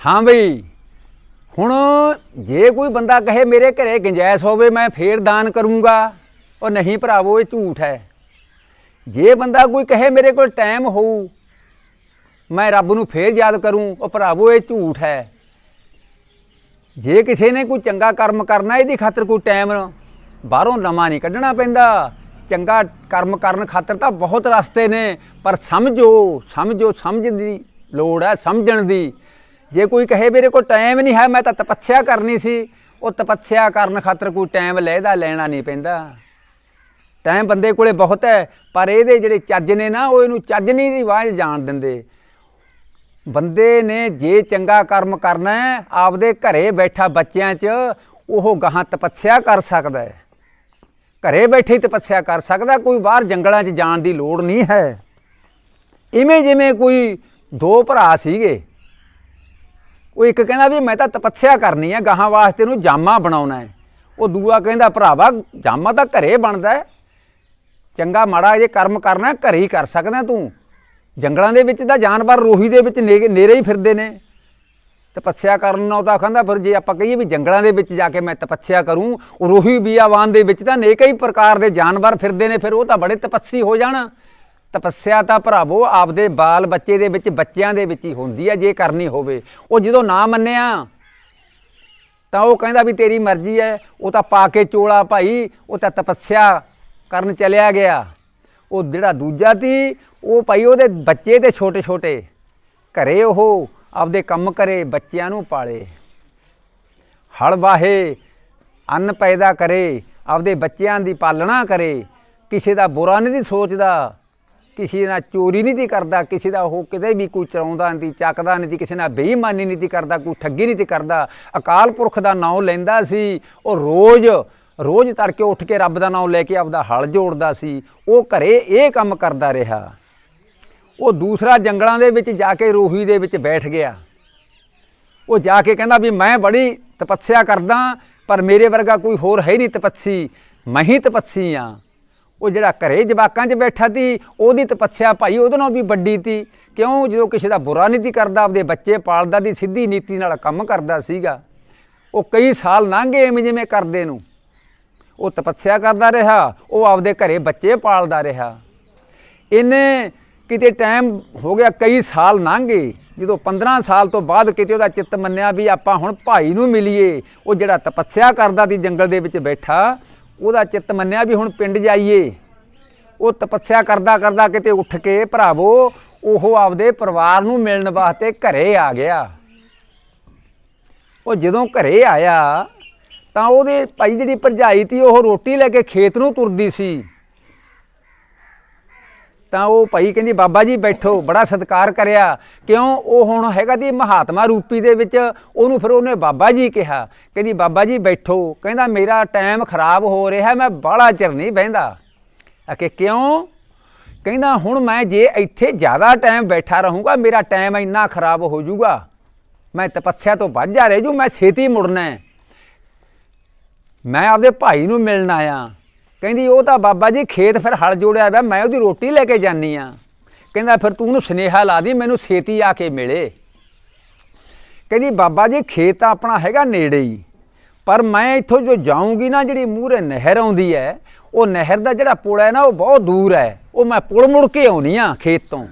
ਹਾਂ ਬਈ। ਹੁਣ ਜੇ ਕੋਈ ਬੰਦਾ ਕਹੇ ਮੇਰੇ ਘਰੇ ਗੁੰਜਾਇਸ਼ ਹੋਵੇ, ਮੈਂ ਫੇਰ ਦਾਨ ਕਰੂੰਗਾ। ਉਹ ਨਹੀਂ ਭਰਾਵੋ, ਇਹ ਝੂਠ ਹੈ। ਜੇ ਬੰਦਾ ਕੋਈ ਕਹੇ ਮੇਰੇ ਕੋਲ ਟਾਈਮ ਹੋਊ, ਮੈਂ ਰੱਬ ਨੂੰ ਫੇਰ ਯਾਦ ਕਰੂੰ, ਉਹ ਭਰਾਵੋ, ਇਹ ਝੂਠ ਹੈ। ਜੇ ਕਿਸੇ ਨੇ ਕੋਈ ਚੰਗਾ ਕਰਮ ਕਰਨਾ, ਇਹਦੀ ਖਾਤਰ ਕੋਈ ਟਾਈਮ ਬਾਹਰੋਂ ਨਵਾਂ ਨਹੀਂ ਕੱਢਣਾ ਪੈਂਦਾ। ਚੰਗਾ ਕਰਮ ਕਰਨ ਖਾਤਰ ਤਾਂ ਬਹੁਤ ਰਸਤੇ ਨੇ, ਪਰ ਸਮਝੋ ਸਮਝੋ ਸਮਝ ਦੀ ਲੋੜ ਹੈ, ਸਮਝਣ ਦੀ। ਜੇ ਕੋਈ ਕਹੇ ਮੇਰੇ ਕੋਲ ਟਾਈਮ ਨਹੀਂ ਹੈ, ਮੈਂ ਤਾਂ ਤਪੱਸਿਆ ਕਰਨੀ ਸੀ। ਉਹ ਤਪੱਸਿਆ ਕਰਨ ਖਾਤਰ ਕੋਈ ਟਾਈਮ ਲੈਦਾ ਲੈਣਾ ਨਹੀਂ ਪੈਂਦਾ। ਟਾਈਮ ਬੰਦੇ ਕੋਲੇ ਬਹੁਤ ਹੈ, ਪਰ ਇਹਦੇ ਜਿਹੜੇ ਚੱਜ ਨੇ ਨਾ, ਉਹ ਇਹਨੂੰ ਚੱਜ ਨਹੀਂ ਦੀ ਆਵਾਜ਼ ਜਾਣ ਦਿੰਦੇ। ਬੰਦੇ ਨੇ ਜੇ ਚੰਗਾ ਕਰਮ ਕਰਨਾ ਹੈ, ਆਪਦੇ ਘਰੇ ਬੈਠਾ ਬੱਚਿਆਂ 'ਚ ਉਹ ਗਾਹਾਂ ਤਪੱਸਿਆ ਕਰ ਸਕਦਾ ਹੈ। ਘਰੇ ਬੈਠੇ ਤਪੱਸਿਆ ਕਰ ਸਕਦਾ, ਕੋਈ ਬਾਹਰ ਜੰਗਲਾਂ 'ਚ ਜਾਣ ਦੀ ਲੋੜ ਨਹੀਂ ਹੈ। ਇਵੇਂ ਜਿਵੇਂ ਕੋਈ ਦੋ ਭਰਾ ਸੀਗੇ ਉਹ ਇੱਕ ਕਹਿੰਦਾ ਵੀ ਮੈਂ ਤਾਂ ਤਪੱਸਿਆ ਕਰਨੀ ਹੈ ਗਾਹਾਂ ਵਾਸਤੇ ਨੂੰ ਜਾਮਾ ਬਣਾਉਣਾ ਹੈ। ਉਹ ਦੂਆ ਕਹਿੰਦਾ, ਭਰਾਵਾ, ਜਾਮਾ ਤਾਂ ਘਰੇ ਬਣਦਾ ਹੈ। ਚੰਗਾ ਮਾੜਾ ਜੇ ਕਰਮ ਕਰਨਾ ਘਰੇ ਹੀ ਕਰ ਸਕਦਾ ਤੂੰ। ਜੰਗਲਾਂ ਦੇ ਵਿੱਚ ਤਾਂ ਜਾਨਵਰ ਰੋਹੀ ਦੇ ਵਿੱਚ ਨੇ- ਨੇਰੇ ਹੀ ਫਿਰਦੇ ਨੇ। ਤਪੱਸਿਆ ਕਰਨ ਨਾਲ ਤਾਂ ਕਹਿੰਦਾ ਫਿਰ ਜੇ ਆਪਾਂ ਕਹੀਏ ਵੀ ਜੰਗਲਾਂ ਦੇ ਵਿੱਚ ਜਾ ਕੇ ਮੈਂ ਤਪੱਸਿਆ ਕਰੂੰ, ਰੋਹੀ ਬੀਆਵਾਨ ਦੇ ਵਿੱਚ ਤਾਂ ਨੇਕ ਹੀ ਪ੍ਰਕਾਰ ਦੇ ਜਾਨਵਰ ਫਿਰਦੇ ਨੇ, ਫਿਰ ਉਹ ਤਾਂ ਬੜੇ ਤਪੱਸੀ ਹੋ ਜਾਣ। ਤਪੱਸਿਆ ਤਾਂ ਭਰਾਵੋ ਆਪਦੇ ਬਾਲ ਬੱਚੇ ਦੇ ਵਿੱਚ, ਬੱਚਿਆਂ ਦੇ ਵਿੱਚ ਹੀ ਹੁੰਦੀ ਹੈ ਜੇ ਕਰਨੀ ਹੋਵੇ। ਉਹ ਜਦੋਂ ਨਾ ਮੰਨਿਆ, ਤਾਂ ਉਹ ਕਹਿੰਦਾ ਵੀ ਤੇਰੀ ਮਰਜ਼ੀ ਹੈ ਉਹ ਤਾਂ ਪਾ ਕੇ ਚੋਲਾ ਭਾਈ, ਉਹ ਤਾਂ ਤਪੱਸਿਆ ਕਰਨ ਚਲਿਆ ਗਿਆ। ਉਹ ਜਿਹੜਾ ਦੂਜਾ ਤੀ ਉਹ ਭਾਈ ਉਹਦੇ ਬੱਚੇ ਤੇ ਛੋਟੇ ਛੋਟੇ ਘਰੇ ਉਹ ਆਪਦੇ ਕੰਮ ਕਰੇ, ਬੱਚਿਆਂ ਨੂੰ ਪਾਲੇ। ਹਲ ਵਾਹੇ, ਅੰਨ ਪੈਦਾ ਕਰੇ, ਆਪਦੇ ਬੱਚਿਆਂ ਦੀ ਪਾਲਣਾ ਕਰੇ। ਕਿਸੇ ਦਾ ਬੁਰਾ ਨਹੀਂ ਸੋਚਦਾ। ਕਿਸੇ ਨਾਲ ਚੋਰੀ ਨਹੀਂ ਦੀ ਕਰਦਾ, ਕਿਸੇ ਦਾ ਉਹ ਕਿਤੇ ਵੀ ਕੋਈ ਚਰਾਉਂਦਾ ਨਹੀਂ ਚੱਕਦਾ ਨਹੀਂ ਤੀ ਕਿਸੇ ਨਾਲ ਬੇਈਮਾਨੀ ਨਹੀਂ ਤੀ ਕਰਦਾ, ਕੋਈ ਠੱਗੀ ਨਹੀਂ ਤੀ ਕਰਦਾ। ਅਕਾਲ ਪੁਰਖ ਦਾ ਨਾਮ ਲੈਂਦਾ ਸੀ, ਉਹ ਰੋਜ਼ ਰੋਜ਼ ਤੜਕੇ ਉੱਠ ਕੇ ਰੱਬ ਦਾ ਨਾਮ ਲੈ ਕੇ ਆਪਦਾ ਹਲ ਜੋੜਦਾ ਸੀ, ਉਹ ਘਰੇ ਇਹ ਕੰਮ ਕਰਦਾ ਰਿਹਾ। ਉਹ ਦੂਸਰਾ ਜੰਗਲਾਂ ਦੇ ਵਿੱਚ ਜਾ ਕੇ ਰੋਹੀ ਦੇ ਵਿੱਚ ਬੈਠ ਗਿਆ। ਉਹ ਜਾ ਕੇ ਕਹਿੰਦਾ ਵੀ ਮੈਂ ਬੜੀ ਤਪੱਸਿਆ ਕਰਦਾ, ਪਰ ਮੇਰੇ ਵਰਗਾ ਕੋਈ ਹੋਰ ਹੈ ਨਹੀਂ ਤਪੱਸੀ, ਮੈਂ ਹੀ ਤਪੱਸੀ ਆ। ਉਹ ਜਿਹੜਾ ਘਰੇ ਜਵਾਕਾਂ 'ਚ ਬੈਠਾ ਤੀ, ਉਹਦੀ ਤਪੱਸਿਆ ਭਾਈ ਉਹਦੇ ਨਾਲ ਵੀ ਵੱਡੀ ਤੀ। ਕਿਉਂ? ਜਦੋਂ ਕਿਸੇ ਦਾ ਬੁਰਾ ਨਹੀਂ ਸੀ ਕਰਦਾ, ਆਪਦੇ ਬੱਚੇ ਪਾਲਦਾ ਦੀ ਸਿੱਧੀ ਨੀਤੀ ਨਾਲ ਕੰਮ ਕਰਦਾ ਸੀਗਾ। ਉਹ ਕਈ ਸਾਲ ਲੰਘੇ ਐਵੇਂ ਜਿਵੇਂ ਕਰਦੇ ਨੂੰ। ਉਹ ਤਪੱਸਿਆ ਕਰਦਾ ਰਿਹਾ, ਉਹ ਆਪਦੇ ਘਰੇ ਬੱਚੇ ਪਾਲਦਾ ਰਿਹਾ। ਇਹਨੇ ਕਿਤੇ ਟਾਈਮ ਹੋ ਗਿਆ ਕਈ ਸਾਲ ਲੰਘੇ ਜਦੋਂ 15 ਸਾਲ ਤੋਂ ਬਾਅਦ ਕਿਤੇ ਉਹਦਾ ਚਿੱਤ ਮੰਨਿਆ ਵੀ ਆਪਾਂ ਹੁਣ ਭਾਈ ਨੂੰ ਮਿਲੀਏ, ਉਹ ਜਿਹੜਾ ਤਪੱਸਿਆ ਕਰਦਾ ਸੀ ਜੰਗਲ ਦੇ ਵਿੱਚ ਬੈਠਾ ਉਹਦਾ ਚਿੱਤ ਮੰਨਿਆ ਵੀ ਹੁਣ ਪਿੰਡ ਜਾਈਏ। ਉਹ ਤਪੱਸਿਆ ਕਰਦਾ ਕਰਦਾ ਕਿਤੇ ਉੱਠ ਕੇ ਭਰਾਵੋ, ਉਹ ਆਪਦੇ ਪਰਿਵਾਰ ਨੂੰ ਮਿਲਣ ਵਾਸਤੇ ਘਰੇ ਆ ਗਿਆ। ਉਹ ਜਦੋਂ ਘਰੇ ਆਇਆ ਤਾਂ ਉਹਦੇ ਭਾਈ ਜਿਹੜੀ ਭਰਜਾਈ ਤੀ, ਉਹ ਰੋਟੀ ਲੈ ਕੇ ਖੇਤ ਨੂੰ ਤੁਰਦੀ ਸੀ। ਤਾਂ ਉਹ ਭਾਈ ਕਹਿੰਦੀ, ਬਾਬਾ ਜੀ ਬੈਠੋ, ਬੜਾ ਸਤਿਕਾਰ ਕਰਿਆ। ਕਿਉਂ? ਉਹ ਹੁਣ ਹੈਗਾ ਦੀ ਮਹਾਤਮਾ ਰੂਪੀ ਦੇ ਵਿੱਚ, ਉਹਨੂੰ ਫਿਰ ਉਹਨੇ ਬਾਬਾ ਜੀ ਕਿਹਾ। ਕਹਿੰਦੀ, ਬਾਬਾ ਜੀ ਬੈਠੋ। ਕਹਿੰਦਾ, ਮੇਰਾ ਟਾਈਮ ਖਰਾਬ ਹੋ ਰਿਹਾ, ਮੈਂ ਬਾਹਲਾ ਚਿਰ ਨਹੀਂ ਬਹਿੰਦਾ। ਅਕੇ ਕਿਉਂ? ਕਹਿੰਦਾ, ਹੁਣ ਮੈਂ ਜੇ ਇੱਥੇ ਜ਼ਿਆਦਾ ਟਾਈਮ ਬੈਠਾ ਰਹੂੰਗਾ, ਮੇਰਾ ਟਾਈਮ ਇੰਨਾ ਖਰਾਬ ਹੋ ਜਾਊਗਾ। ਮੈਂ ਤਪੱਸਿਆ ਤੋਂ ਵੱਧ ਜਾ ਰਹਿ ਜੂ ਮੈਂ ਛੇਤੀ ਮੁੜਨਾ ਮੈਂ ਆਪਦੇ ਭਾਈ ਨੂੰ ਮਿਲਣ ਆਇਆ। ਕਹਿੰਦੀ, ਉਹ ਤਾਂ ਬਾਬਾ ਜੀ ਖੇਤ ਫਿਰ ਹਲ ਜੋੜਿਆ ਵਾ ਮੈਂ ਉਹਦੀ ਰੋਟੀ ਲੈ ਕੇ ਜਾਨੀ ਆ। ਕਹਿੰਦਾ, ਫਿਰ ਤੂੰ ਉਹਨੂੰ ਸੁਨੇਹਾ ਲਾ ਦੀ, ਮੈਨੂੰ ਛੇਤੀ ਆ ਕੇ ਮਿਲੇ। ਕਹਿੰਦੀ, ਬਾਬਾ ਜੀ, ਖੇਤ ਤਾਂ ਆਪਣਾ ਹੈਗਾ ਨੇੜੇ ਹੀ, ਪਰ ਮੈਂ ਇੱਥੋਂ ਜੋ ਜਾਊਂਗੀ ਨਾ, ਜਿਹੜੀ ਮੂਹਰੇ ਨਹਿਰ ਆਉਂਦੀ ਹੈ ਉਹ ਨਹਿਰ ਦਾ ਜਿਹੜਾ ਪੁਲ ਹੈ ਨਾ, ਉਹ ਬਹੁਤ ਦੂਰ ਹੈ ਉਹ ਮੈਂ ਪੁਲ ਮੁੜ ਕੇ ਆਉਣੀ ਆ ਖੇਤ ਤੋਂ।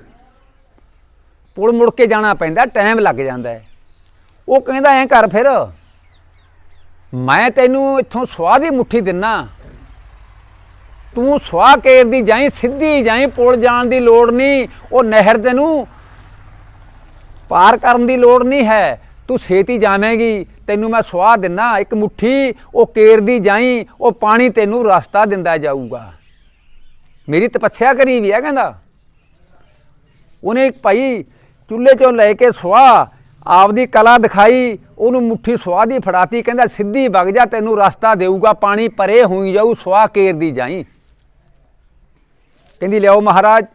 ਪੁਲ ਮੁੜ ਕੇ ਜਾਣਾ ਪੈਂਦਾ, ਟਾਈਮ ਲੱਗ ਜਾਂਦਾ ਹੈ ਉਹ ਕਹਿੰਦਾ, ਐਂ ਕਰ ਫਿਰ, ਮੈਂ ਤੈਨੂੰ ਇੱਥੋਂ ਸਵਾਹ ਦੀ ਮੁੱਠੀ ਦਿੰਨਾ ਤੂੰ ਸਵਾਹ ਕੇਰ ਦੀ ਜਾਈ, ਸਿੱਧੀ ਜਾਈ, ਪੁਲ ਜਾਣ ਦੀ ਲੋੜ ਨਹੀਂ। ਉਹ ਨਹਿਰ ਤੈਨੂੰ ਪਾਰ ਕਰਨ ਦੀ ਲੋੜ ਨਹੀਂ ਹੈ। ਤੂੰ ਛੇਤੀ ਜਾਵੇਂਗੀ। ਤੈਨੂੰ ਮੈਂ ਸਵਾਹ ਦਿੰਨਾ, ਇੱਕ ਮੁੱਠੀ, ਉਹ ਕੇਰ ਦੀ ਜਾਈ, ਉਹ ਪਾਣੀ ਤੈਨੂੰ ਰਸਤਾ ਦਿੰਦਾ ਜਾਊਗਾ। ਮੇਰੀ ਤਪੱਸਿਆ ਕਰੀ ਵੀ ਹੈ, ਕਹਿੰਦਾ। ਉਹਨੇ ਇੱਕ ਭਾਈ ਚੁੱਲ੍ਹੇ ਚੋਂ ਲੈ ਕੇ ਸਵਾਹ ਆਪਦੀ ਕਲਾ ਦਿਖਾਈ, ਉਹਨੂੰ ਮੁੱਠੀ ਸਵਾਹ ਦੀ ਫੜਾਤੀ, ਕਹਿੰਦਾ, ਸਿੱਧੀ ਵਗ ਜਾ, ਤੈਨੂੰ ਰਸਤਾ ਦੇਊਗਾ, ਪਾਣੀ ਪਰੇ ਹੋਈ ਜਾਊ ਸਵਾਹ ਕੇਰ ਦੀ ਜਾਈ। ਕਹਿੰਦੀ, ਲਿਆਓ ਮਹਾਰਾਜ।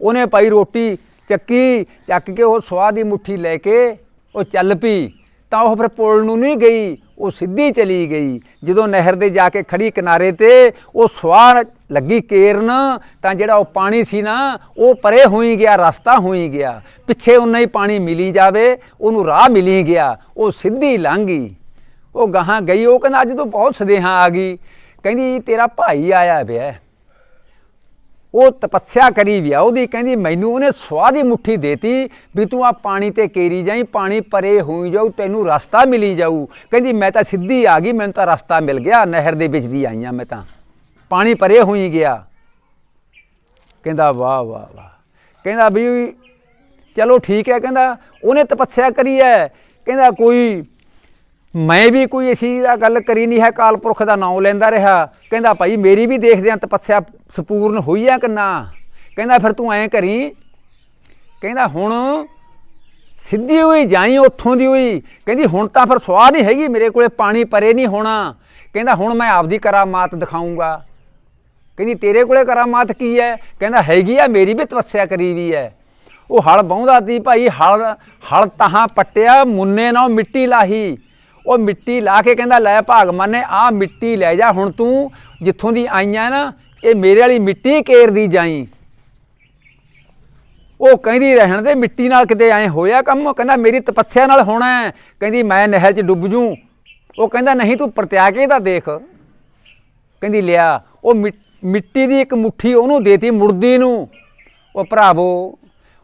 ਉਹਨੇ ਪਾਈ ਰੋਟੀ ਚੱਕੀ, ਚੱਕ ਕੇ ਉਹ ਸਵਾਹ ਦੀ ਮੁੱਠੀ ਲੈ ਕੇ ਉਹ ਚੱਲ ਪਈ। ਤਾਂ ਉਹ ਫਿਰ ਪੁਲ ਨੂੰ ਨਹੀਂ ਗਈ, ਉਹ ਸਿੱਧੀ ਚਲੀ ਗਈ। ਜਦੋਂ ਨਹਿਰ ਦੇ ਜਾ ਕੇ ਖੜੀ ਕਿਨਾਰੇ ਤੇ ਉਹ ਸਵਾਹ ਲੱਗੀ ਕੇਰਨ, ਤਾਂ ਜਿਹੜਾ ਉਹ ਪਾਣੀ ਸੀ ਨਾ, ਉਹ ਪਰੇ ਹੋਈ ਗਿਆ, ਰਸਤਾ ਹੋਈ ਗਿਆ। ਪਿੱਛੇ ਉਹਨਾਂ ਹੀ ਪਾਣੀ ਮਿਲੀ ਜਾਵੇ, ਉਹਨੂੰ ਰਾਹ ਮਿਲੀ ਗਿਆ, ਉਹ ਸਿੱਧੀ ਲੰਘ ਗਈ। ਉਹ ਗਾਹਾਂ ਗਈ, ਉਹ ਕਹਿੰਦਾ, ਅੱਜ ਤੋਂ ਬਹੁਤ ਸਦੇਹਾ ਆ ਗਈ। ਕਹਿੰਦੀ, ਤੇਰਾ ਭਾਈ ਆਇਆ ਪਿਆ। ਉਹ ਤਪੱਸਿਆ ਕਰੀ ਵੀ ਉਹਦੀ ਕਹਿੰਦੀ, ਮੈਨੂੰ ਉਹਨੇ ਸਵਾਹ ਦੀ ਮੁੱਠੀ ਦੇਤੀ ਵੀ ਤੂੰ ਆ ਪਾਣੀ ਤੇ ਕੇਰੀ ਜਾਈ, ਪਾਣੀ ਪਰੇ ਹੋਈ ਜਾਊ, ਤੈਨੂੰ ਰਸਤਾ ਮਿਲੀ ਜਾਊ। ਕਹਿੰਦੀ, ਮੈਂ ਤਾਂ ਸਿੱਧੀ ਆ ਗਈ, ਮੈਨੂੰ ਤਾਂ ਰਸਤਾ ਮਿਲ ਗਿਆ, ਨਹਿਰ ਦੇ ਵਿੱਚ ਦੀ ਆਈਆਂ ਮੈਂ ਤਾਂ। ਪਾਣੀ ਪਰੇ ਹੋਈ ਗਿਆ। ਕਹਿੰਦਾ, ਵਾਹ ਵਾਹ ਵਾਹ। ਕਹਿੰਦਾ ਵੀ, ਚਲੋ ਠੀਕ ਹੈ। ਕਹਿੰਦਾ, ਉਹਨੇ ਤਪੱਸਿਆ ਕਰੀ ਹੈ। ਕਹਿੰਦਾ, ਕੋਈ ਮੈਂ ਵੀ ਕੋਈ ਇਸੀ ਦਾ ਗੱਲ ਕਰੀ ਨਹੀਂ ਹੈ ਕਾਲ ਪੁਰਖ ਦਾ ਨਾਮ ਲੈਂਦਾ ਰਿਹਾ। ਕਹਿੰਦਾ, ਭਾਈ, ਮੇਰੀ ਵੀ ਦੇਖਦੇ ਆ, ਤਪੱਸਿਆ ਸਪੂਰਨ ਹੋਈ ਆ ਕਿ ਨਾ? ਕਹਿੰਦਾ, ਫਿਰ ਤੂੰ ਐਂ ਕਰੀ। ਕਹਿੰਦਾ, ਹੁਣ ਸਿੱਧੀ ਹੋਈ, ਜਾਈ ਉੱਥੋਂ ਦੀ ਹੋਈ। ਕਹਿੰਦੀ, ਹੁਣ ਤਾਂ ਫਿਰ ਸਵਾਹ ਨਹੀਂ ਹੈਗੀ, ਮੇਰੇ ਕੋਲੇ ਪਾਣੀ ਪਰੇ ਨਹੀਂ ਹੋਣਾ। ਕਹਿੰਦਾ, ਹੁਣ ਮੈਂ ਆਪਦੀ ਕਰਾਮਾਤ ਦਿਖਾਉਂਗਾ ਕਹਿੰਦੀ, ਤੇਰੇ ਕੋਲੇ ਕਰਾਮਾਤ ਕੀ ਹੈ? ਕਹਿੰਦਾ, ਹੈਗੀ ਆ, ਮੇਰੀ ਵੀ ਤਪੱਸਿਆ ਕਰੀ ਵੀ ਹੈ। ਉਹ ਹਲ ਬਾਉਂਦਾ ਤੀ ਭਾਈ, ਹਲ ਹਲ ਤਹਾਂ ਪੱਟਿਆ, ਮੁੰਨੇ ਨਾਲ ਮਿੱਟੀ ਲਾਹੀ। ਉਹ ਮਿੱਟੀ ਲਾ ਕੇ ਕਹਿੰਦਾ, ਲੈ ਭਾਗਮਾਨ ਨੇ ਆ ਮਿੱਟੀ ਲੈ ਜਾ, ਹੁਣ ਤੂੰ ਜਿੱਥੋਂ ਦੀ ਆਈਆਂ ਨਾ, ਇਹ ਮੇਰੇ ਵਾਲੀ ਮਿੱਟੀ ਕੇਰਦੀ ਜਾਈ। ਉਹ ਕਹਿੰਦੀ, ਰਹਿਣ ਦੇ, ਮਿੱਟੀ ਨਾਲ ਕਿਤੇ ਐ ਹੋਇਆ ਕੰਮ? ਕਹਿੰਦਾ, ਮੇਰੀ ਤਪੱਸਿਆ ਨਾਲ ਹੋਣਾ ਕਹਿੰਦੀ, ਮੈਂ ਨਹਿਰ 'ਚ ਡੁੱਬ ਜੂ। ਉਹ ਕਹਿੰਦਾ, ਨਹੀਂ, ਤੂੰ ਪਰਤਿਆ ਕੇ ਤਾਂ ਦੇਖ। ਕਹਿੰਦੀ, ਲਿਆ। ਉਹ ਮਿ- ਮਿੱਟੀ ਦੀ ਇੱਕ ਮੁੱਠੀ ਉਹਨੂੰ ਦੇਤੀ ਮੁਰਦੀ ਨੂੰ। ਉਹ ਭਰਾਵੋ,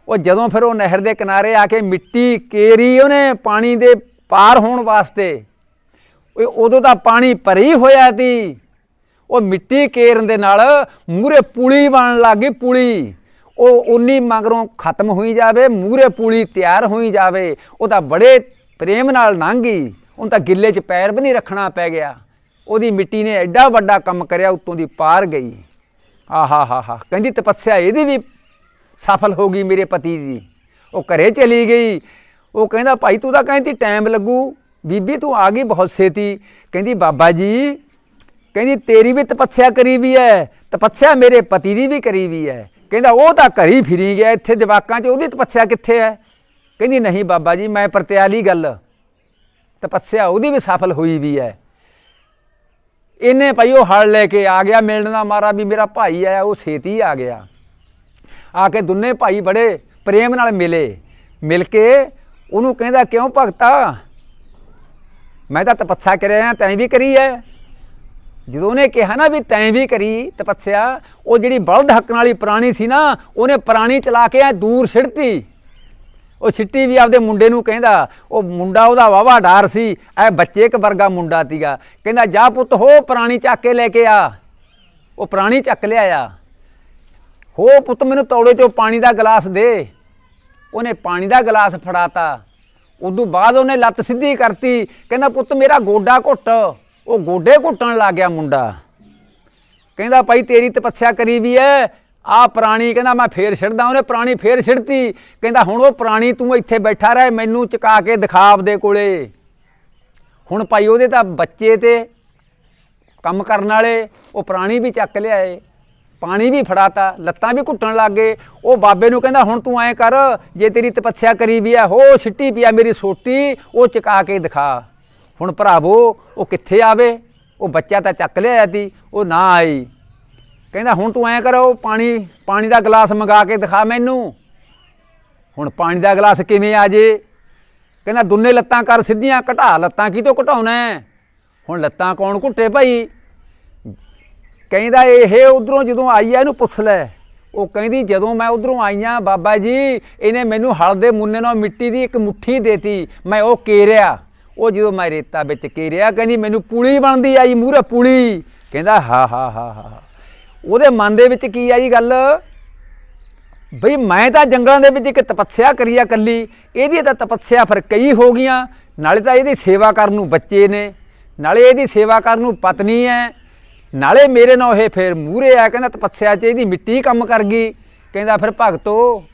ਉਹ ਜਦੋਂ ਫਿਰ ਉਹ ਨਹਿਰ ਦੇ ਕਿਨਾਰੇ ਆ ਕੇ ਮਿੱਟੀ ਕੇਰੀ ਉਹਨੇ, ਪਾਣੀ ਦੇ ਪਾਰ ਹੋਣ ਵਾਸਤੇ। ਉਹ ਉਦੋਂ ਤਾਂ ਪਾਣੀ ਭਰੀ ਹੋਇਆ ਸੀ। ਉਹ ਮਿੱਟੀ ਕੇਰਨ ਦੇ ਨਾਲ ਮੂਰੇ ਪੁਲੀ ਬਣਨ ਲੱਗ ਗਈ, ਪੁਲੀ। ਉਹ ਉਨੀ ਮਗਰੋਂ ਖਤਮ ਹੋਈ ਜਾਵੇ ਮੂਰੇ ਪੁਲੀ ਤਿਆਰ ਹੋਈ ਜਾਵੇ, ਉਹ ਤਾਂ ਬੜੇ ਪ੍ਰੇਮ ਨਾਲ ਲੰਘੀ ਉਹਨੂੰ ਤਾਂ ਗਿੱਲੇ 'ਚ ਪੈਰ ਵੀ ਨਹੀਂ ਰੱਖਣਾ ਪੈ ਗਿਆ। ਉਹਦੀ ਮਿੱਟੀ ਨੇ ਐਡਾ ਵੱਡਾ ਕੰਮ ਕਰਿਆ, ਉਤੋਂ ਦੀ ਪਾਰ ਗਈ। ਆਹਾ ਹਾ ਹਾ ਕਹਿੰਦੀ ਤਪੱਸਿਆ ਇਹਦੀ ਵੀ ਸਫਲ ਹੋ ਗਈ ਮੇਰੇ ਪਤੀ ਦੀ। ਉਹ ਘਰੇ ਚਲੀ ਗਈ। ਉਹ ਕਹਿੰਦਾ, ਭਾਈ ਤੂੰ ਤਾਂ ਕਹਿੰਦੀ ਟਾਈਮ ਲੱਗੂ। ਬੀਬੀ ਤੂੰ ਆ ਗਈ ਬਹੁਤ ਛੇਤੀ। ਕਹਿੰਦੀ, ਬਾਬਾ ਜੀ, ਕਹਿੰਦੀ ਤੇਰੀ ਵੀ ਤਪੱਸਿਆ ਕਰੀ ਵੀ ਹੈ ਤਪੱਸਿਆ ਮੇਰੇ ਪਤੀ ਦੀ ਵੀ ਕਰੀ ਵੀ ਹੈ ਕਹਿੰਦਾ, ਉਹ ਤਾਂ ਘਰੀ ਫਿਰੀ ਗਿਆ, ਇੱਥੇ ਜਵਾਕਾਂ 'ਚ ਉਹਦੀ ਤਪੱਸਿਆ ਕਿੱਥੇ ਹੈ ਕਹਿੰਦੀ, ਨਹੀਂ ਬਾਬਾ ਜੀ, ਮੈਂ ਪਰਤਿਆਲੀ ਗੱਲ। ਤਪੱਸਿਆ ਉਹਦੀ ਵੀ ਸਫਲ ਹੋਈ ਵੀ ਹੈ ਇਹਨੇ ਭਾਈ ਉਹ ਹਲ ਲੈ ਕੇ ਆ ਗਿਆ, ਮਿਲਣ ਦਾ ਮਾਰਾ ਵੀ ਮੇਰਾ ਭਾਈ ਆਇਆ ਉਹ ਛੇਤੀ ਆ ਗਿਆ। ਆ ਕੇ ਦੋਨੇ ਭਾਈ ਬੜੇ ਪ੍ਰੇਮ ਨਾਲ ਮਿਲੇ। ਮਿਲ ਕੇ ਉਹਨੂੰ ਕਹਿੰਦਾ, ਕਿਉਂ ਭਗਤਾ? ਮੈਂ ਤਾਂ ਤਪੱਸਿਆ ਕਰਿਆ ਤੈਂ ਵੀ ਕਰੀ ਹੈ ਜਦੋਂ ਉਹਨੇ ਕਿਹਾ ਨਾ ਵੀ ਤੈਂ ਵੀ ਕਰੀ ਤਪੱਸਿਆ, ਉਹ ਜਿਹੜੀ ਬਲਦ ਹੱਕਣ ਵਾਲੀ ਪ੍ਰਾਣੀ ਸੀ ਨਾ, ਉਹਨੇ ਪ੍ਰਾਣੀ ਚਲਾ ਕੇ ਐ ਦੂਰ ਛਿੜਤੀ ਉਹ ਛਿੱਟੀ ਵੀ ਆਪਦੇ ਮੁੰਡੇ ਨੂੰ ਕਹਿੰਦਾ, ਉਹ ਮੁੰਡਾ ਉਹਦਾ ਵਾਵਾ ਡਾਰ ਸੀ ਐ ਬੱਚੇ ਇੱਕ ਵਰਗਾ ਮੁੰਡਾ ਸੀਗਾ। ਕਹਿੰਦਾ, ਜਾ ਪੁੱਤ, ਹੋ ਪ੍ਰਾਣੀ ਚੱਕ ਕੇ ਲੈ ਕੇ ਆ। ਉਹ ਪ੍ਰਾਣੀ ਚੱਕ ਲਿਆਇਆ। ਹੋ ਪੁੱਤ, ਮੈਨੂੰ ਤੌੜੇ ਚੋਂ ਪਾਣੀ ਦਾ ਗਲਾਸ ਦੇ। ਉਹਨੇ ਪਾਣੀ ਦਾ ਗਲਾਸ ਫੜਾਤਾ। ਉਦੋਂ ਬਾਅਦ ਉਹਨੇ ਲੱਤ ਸਿੱਧੀ ਕਰਤੀ। ਕਹਿੰਦਾ, ਪੁੱਤ, ਮੇਰਾ ਗੋਡਾ ਘੁੱਟ। ਉਹ ਗੋਡੇ ਘੁੱਟਣ ਲੱਗ ਗਿਆ ਮੁੰਡਾ। ਕਹਿੰਦਾ, ਭਾਈ, ਤੇਰੀ ਤਪੱਸਿਆ ਕਰੀ ਵੀ ਐ। ਆ ਪ੍ਰਾਣੀ, ਕਹਿੰਦਾ, ਮੈਂ ਫੇਰ ਛਿੜਦਾ। ਉਹਨੇ ਪ੍ਰਾਣੀ ਫੇਰ ਛਿੜਤੀ। ਕਹਿੰਦਾ, ਹੁਣ ਉਹ ਪ੍ਰਾਣੀ ਤੂੰ ਇੱਥੇ ਬੈਠਾ ਰਹਿ। ਮੈਨੂੰ ਚੁਕਾ ਕੇ ਦਿਖਾਵ ਦੇ ਕੋਲੇ। ਹੁਣ ਭਾਈ, ਉਹਦੇ ਤਾਂ ਬੱਚੇ ਤੇ ਕੰਮ ਕਰਨ ਵਾਲੇ, ਉਹ ਪ੍ਰਾਣੀ ਵੀ ਚੱਕ ਲਿਆਏ। ਪਾਣੀ ਵੀ ਫੜਾਤਾ, ਲੱਤਾਂ ਵੀ ਘੁੱਟਣ ਲੱਗ ਗਏ। ਉਹ ਬਾਬੇ ਨੂੰ ਕਹਿੰਦਾ, ਹੁਣ ਤੂੰ ਐਂ ਕਰ, ਜੇ ਤੇਰੀ ਤਪੱਸਿਆ ਕਰੀ ਵੀ ਆ, ਹੋ ਛਿੱਟੀ ਪਿਆ ਮੇਰੀ ਸੋਟੀ, ਉਹ ਚਕਾ ਕੇ ਦਿਖਾ। ਹੁਣ ਭਰਾਵੋ, ਉਹ ਕਿੱਥੇ ਆਵੇ? ਉਹ ਬੱਚਾ ਤਾਂ ਚੱਕ ਲਿਆ ਤੀ, ਉਹ ਨਾ ਆਈ। ਕਹਿੰਦਾ, ਹੁਣ ਤੂੰ ਐਂ ਕਰੋ ਪਾਣੀ ਪਾਣੀ ਦਾ ਗਲਾਸ ਮੰਗਾ ਕੇ ਦਿਖਾ ਮੈਨੂੰ। ਹੁਣ ਪਾਣੀ ਦਾ ਗਲਾਸ ਕਿਵੇਂ ਆ ਜੇ? ਕਹਿੰਦਾ, ਦੁੰਨੇ ਲੱਤਾਂ ਕਰ ਸਿੱਧੀਆਂ, ਘਟਾ ਲੱਤਾਂ, ਕੀ ਤੋਂ ਘਟਾਉਣਾ ਹੈ? ਹੁਣ ਲੱਤਾਂ ਕੌਣ ਘੁੱਟੇ ਭਾਈ? ਕਹਿੰਦਾ ਇਹ ਉਧਰੋਂ ਜਦੋਂ ਆਈ ਆ ਇਹਨੂੰ ਪੁੱਛ ਲੈ। ਉਹ ਕਹਿੰਦੀ, ਜਦੋਂ ਮੈਂ ਉਧਰੋਂ ਆਈਆਂ ਬਾਬਾ ਜੀ, ਇਹਨੇ ਮੈਨੂੰ ਹਲ ਦੇ ਮੁੰਨੇ ਨਾਲ ਮਿੱਟੀ ਦੀ ਇੱਕ ਮੁੱਠੀ ਦੇਤੀ, ਮੈਂ ਉਹ ਕੇਰਿਆ। ਉਹ ਜਦੋਂ ਮੈਂ ਰੇਤਾ ਵਿੱਚ ਕੇਰਿਆ, ਕਹਿੰਦੀ, ਮੈਨੂੰ ਪੁਲੀ ਬਣਦੀ ਆਈ ਮੂਹਰੇ ਪੁਲੀ। ਕਹਿੰਦਾ, ਹਾ ਹਾ ਹਾ ਹਾ ਉਹਦੇ ਮਨ ਦੇ ਵਿੱਚ ਕੀ ਆਈ ਗੱਲ? ਬਈ ਮੈਂ ਤਾਂ ਜੰਗਲਾਂ ਦੇ ਵਿੱਚ ਇੱਕ ਤਪੱਸਿਆ ਕਰੀ ਆ ਕੱਲੀ ਇਹਦੀ ਤਾਂ ਤਪੱਸਿਆ ਫਿਰ ਕਈ ਹੋ ਗਈਆਂ, ਨਾਲੇ ਤਾਂ ਇਹਦੀ ਸੇਵਾ ਕਰਨ ਨੂੰ ਬੱਚੇ ਨੇ, ਨਾਲੇ ਇਹਦੀ ਸੇਵਾ ਕਰਨ ਨੂੰ ਪਤਨੀ ਹੈ ਨਾਲੇ ਮੇਰੇ ਨਾਲ ਇਹ ਫਿਰ ਮੂਹਰੇ ਆ, ਕਹਿੰਦਾ ਤਪੱਸਿਆ 'ਚ ਇਹਦੀ ਮਿੱਟੀ ਕੰਮ ਕਰ ਗਈ। ਕਹਿੰਦਾ ਫਿਰ ਭਗਤੋ,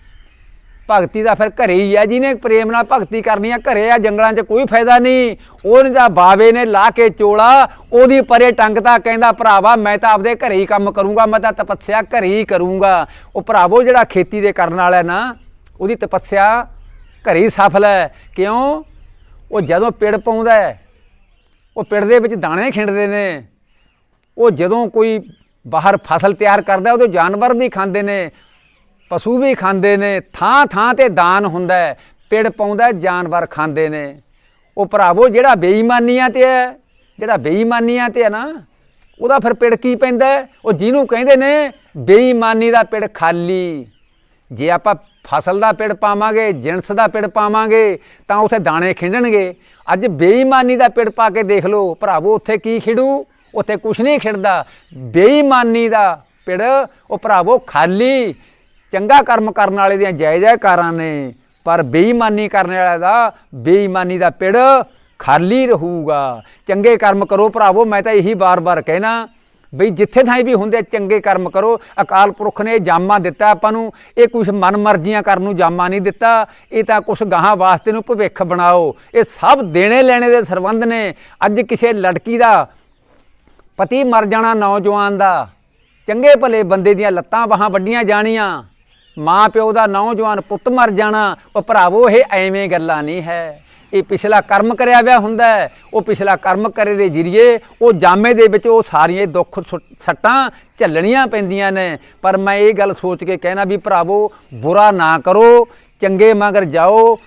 ਭਗਤੀ ਦਾ ਫਿਰ ਘਰੇ ਹੀ ਆ, ਜਿਹਨੇ ਪ੍ਰੇਮ ਨਾਲ ਭਗਤੀ ਕਰਨੀ ਆ, ਘਰੇ ਆ, ਜੰਗਲਾਂ 'ਚ ਕੋਈ ਫਾਇਦਾ ਨਹੀਂ। ਉਹਨੇ ਤਾਂ ਬਾਵੇ ਨੇ ਲਾ ਕੇ ਚੋਲਾ, ਉਹਦੀ ਪਰੇ ਟੰਗਤਾ ਕਹਿੰਦਾ, ਭਰਾਵਾ, ਮੈਂ ਤਾਂ ਆਪਦੇ ਘਰੇ ਹੀ ਕੰਮ ਕਰੂੰਗਾ, ਮੈਂ ਤਾਂ ਤਪੱਸਿਆ ਘਰੇ ਹੀ ਕਰੂੰਗਾ। ਉਹ ਭਰਾਵੋ, ਜਿਹੜਾ ਖੇਤੀ ਦੇ ਕਰਨ ਵਾਲਾ ਨਾ, ਉਹਦੀ ਤਪੱਸਿਆ ਘਰੇ ਹੀ ਸਫਲ ਹੈ। ਕਿਉਂ? ਉਹ ਜਦੋਂ ਪਿੜ ਪਾਉਂਦਾ ਉਹ ਪਿੜ ਦੇ ਵਿੱਚ ਦਾਣੇ ਖਿੰਡਦੇ ਨੇ। ਉਹ ਜਦੋਂ ਕੋਈ ਬਾਹਰ ਫਸਲ ਤਿਆਰ ਕਰਦਾ ਉਹਦੇ ਜਾਨਵਰ ਵੀ ਖਾਂਦੇ ਨੇ, ਪਸ਼ੂ ਵੀ ਖਾਂਦੇ ਨੇ, ਥਾਂ ਥਾਂ ਤੇ ਦਾਨ ਹੁੰਦਾ ਹੈ, ਪੇੜ ਪਾਉਂਦਾ ਜਾਨਵਰ ਖਾਂਦੇ ਨੇ। ਉਹ ਭਰਾਵੋ, ਜਿਹੜਾ ਬੇਈਮਾਨੀਆਂ ਤੇ ਹੈ, ਜਿਹੜਾ ਬੇਈਮਾਨੀਆਂ ਤੇ ਹੈ ਨਾ, ਉਹਦਾ ਫਿਰ ਪਿੜ ਕੀ ਪੈਂਦਾ ਉਹ ਜਿਹਨੂੰ ਕਹਿੰਦੇ ਨੇ, ਬੇਈਮਾਨੀ ਦਾ ਪਿੜ ਖਾਲੀ। ਜੇ ਆਪਾਂ ਫਸਲ ਦਾ ਪਿੜ ਪਾਵਾਂਗੇ, ਜਿਣਸ ਦਾ ਪਿੜ ਪਾਵਾਂਗੇ, ਤਾਂ ਉੱਥੇ ਦਾਣੇ ਖਿੰਡਣਗੇ ਅੱਜ ਬੇਈਮਾਨੀ ਦਾ ਪਿੜ ਪਾ ਕੇ ਦੇਖ ਲਓ, ਭਰਾਵੋ, ਉੱਥੇ ਕੀ ਖਿੜੂ? ਉੱਥੇ ਕੁਛ ਨਹੀਂ ਖਿੜਦਾ। ਬੇਈਮਾਨੀ ਦਾ ਪਿੜ। ਉਹ ਭਰਾਵੋ, ਖਾਲੀ ਚੰਗਾ ਕਰਮ ਕਰਨ ਵਾਲੇ ਦੀਆਂ ਜੈ ਜੈਕਾਰਾਂ ਨੇ, ਪਰ ਬੇਈਮਾਨੀ ਕਰਨ ਵਾਲੇ ਦਾ, ਬੇਈਮਾਨੀ ਦਾ ਪਿੜ ਖਾਲੀ ਰਹੂਗਾ। ਚੰਗੇ ਕਰਮ ਕਰੋ ਭਰਾਵੋ, ਮੈਂ ਤਾਂ ਇਹੀ ਬਾਰ-ਬਾਰ ਕਹਿਣਾ। ਬਈ ਜਿੱਥੇ ਥਾਂ ਵੀ ਹੁੰਦੇ ਚੰਗੇ ਕਰਮ ਕਰੋ। ਅਕਾਲ ਪੁਰਖ ਨੇ ਇਹ ਜਾਮਾ ਦਿੱਤਾ ਆਪਾਂ ਨੂੰ। ਇਹ ਕੁਝ ਮਨ ਮਰਜ਼ੀਆਂ ਕਰਨ ਨੂੰ ਜਾਮਾ ਨਹੀਂ ਦਿੱਤਾ। ਇਹ ਤਾਂ ਕੁਝ ਗਾਹਾਂ ਵਾਸਤੇ ਨੂੰ ਭਵਿੱਖ ਬਣਾਓ। ਇਹ ਸਭ ਦੇਣੇ ਲੈਣੇ ਦੇ ਸਰਬੰਧ ਨੇ। ਅੱਜ ਕਿਸੇ ਲੜਕੀ ਦਾ ਪਤੀ ਮਰ ਜਾਣਾ ਨੌਜਵਾਨ ਦਾ। ਚੰਗੇ ਭਲੇ ਬੰਦੇ ਦੀਆਂ ਲੱਤਾਂ ਬਾਹਾਂ ਵੱਡੀਆਂ ਜਾਣੀਆਂ। ਮਾਂ ਪਿਓ ਦਾ ਨੌਜਵਾਨ ਪੁੱਤ ਮਰ ਜਾਣਾ, ਉਹ ਭਰਾਵੋ, ਇਹ ਐਵੇਂ ਗੱਲਾਂ ਨਹੀਂ ਹੈ। ਇਹ ਪਿਛਲਾ ਕਰਮ ਕਰਿਆ ਹੋਇਆ ਹੁੰਦਾ ਉਹ ਪਿਛਲਾ ਕਰਮ ਕਰੇ ਦੇ ਜਰੀਏ ਉਹ ਜਾਮੇ ਦੇ ਵਿੱਚ ਉਹ ਸਾਰੀਆਂ ਦੁੱਖ ਸੁ- ਸੱਟਾਂ ਝੱਲਣੀਆਂ ਪੈਂਦੀਆਂ ਨੇ। ਪਰ ਮੈਂ ਇਹ ਗੱਲ ਸੋਚ ਕੇ ਕਹਿਣਾ ਵੀ ਭਰਾਵੋ, ਬੁਰਾ ਨਾ ਕਰੋ, ਚੰਗੇ ਮਗਰ ਜਾਓ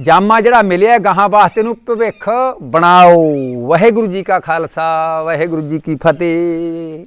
ਜਾਮਾ ਜਿਹੜਾ ਮਿਲਿਆ ਗਾਹਾਂ ਵਾਸਤੇ ਨੂੰ ਭਵਿੱਖ ਬਣਾਓ। ਵਾਹਿਗੁਰੂ ਜੀ ਕਾ ਖਾਲਸਾ, ਵਾਹਿਗੁਰੂ ਜੀ ਕੀ ਫਤਿਹ।